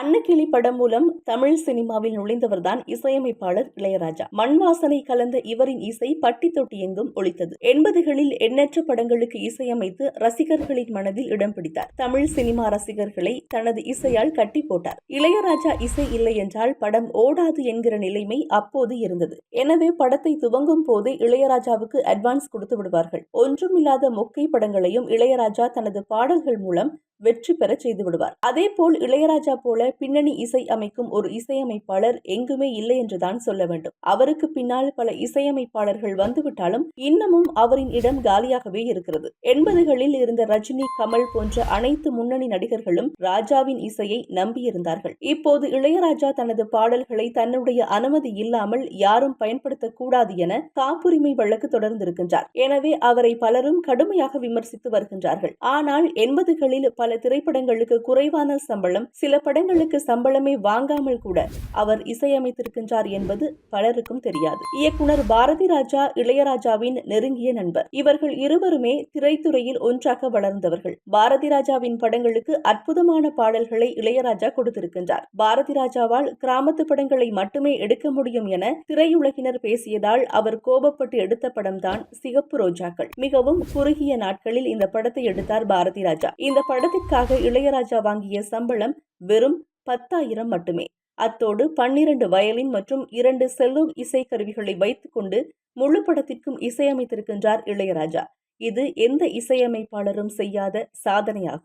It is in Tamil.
அன்னக்கிளி படம் மூலம் தமிழ் சினிமாவில் நுழைந்தவர்தான் இசையமைப்பாளர் இளையராஜா. மண் வாசனை கலந்த இவரின் இசை பட்டி தொட்டி எங்கும் ஒழித்தது எண்பதுகளில் எண்ணற்ற படங்களுக்கு இசையமைத்து ரசிகர்களின் மனதில் இடம் பிடித்தார். தமிழ் சினிமா ரசிகர்களை தனது இசையால் கட்டி போட்டார். இளையராஜா இசை இல்லை என்றால் படம் ஓடாது என்கிற நிலைமை அப்போது இருந்தது. எனவே படத்தை துவங்கும் போதே இளையராஜாவுக்கு அட்வான்ஸ் கொடுத்து விடுவார்கள். ஒன்றுமில்லாத மொக்கை படங்களையும் இளையராஜா தனது பாடல்கள் மூலம் வெற்றி பெற செய்து விடுவார். அதேபோல் இளையராஜா போல பின்னணி இசை அமைக்கும் ஒரு இசையமைப்பாளர் எங்குமே இல்லை என்றுதான் சொல்ல வேண்டும். அவருக்கு பின்னால் பல இசையமைப்பாளர்கள் வந்துவிட்டாலும் இன்னமும் அவரின் இடம் காலியாகவே இருக்கிறது. எண்பதுகளில் இருந்த ரஜினி கமல் போன்ற அனைத்து முன்னணி நடிகர்களும் ராஜாவின் இசையை நம்பியிருந்தார்கள். இப்போது இளையராஜா தனது பாடல்களை தன்னுடைய அனுமதி இல்லாமல் யாரும் பயன்படுத்தக்கூடாது என காப்புரிமை வழக்கு தொடர்ந்திருக்கின்றார். எனவே அவரை பலரும் கடுமையாக விமர்சித்து வருகின்றார்கள். ஆனால் எண்பதுகளில் பல திரைப்படங்களுக்கு குறைவான சம்பளம் சில படங்களுக்கு சம்பளமே வாங்காமல் கூட அவர் இசையமைத்திருக்கின்றார் என்பது பலருக்கும் தெரியாது. இயக்குனர் பாரதி ராஜா இளையராஜாவின் நெருங்கிய நண்பர். இவர்கள் இருவருமே திரைத்துறையில் ஒன்றாக வளர்ந்தவர்கள். பாரதி ராஜாவின் படங்களுக்கு அற்புதமான பாடல்களை இளையராஜா கொடுத்திருக்கின்றார். பாரதி ராஜாவால் கிராமத்து படங்களை மட்டுமே எடுக்க முடியும் என திரையுலகினர் பேசியதால் அவர் கோபப்பட்டு எடுத்த படம்தான் சிகப்பு ரோஜாக்கள். மிகவும் குறுகிய நாட்களில் இந்த படத்தை எடுத்தார் பாரதி ராஜா. இந்த படத்தை படத்திற்காக இளையராஜா வாங்கிய சம்பளம் வெறும் பத்தாயிரம் மட்டுமே. அத்தோடு பன்னிரண்டு வயலின் மற்றும் இரண்டு செல்லோ இசைக்கருவிகளை வைத்துக்கொண்டு முழு படத்திற்கும் இசையமைத்திருக்கின்றார் இளையராஜா. இது எந்த இசையமைப்பாளரும் செய்யாத சாதனையாகும்.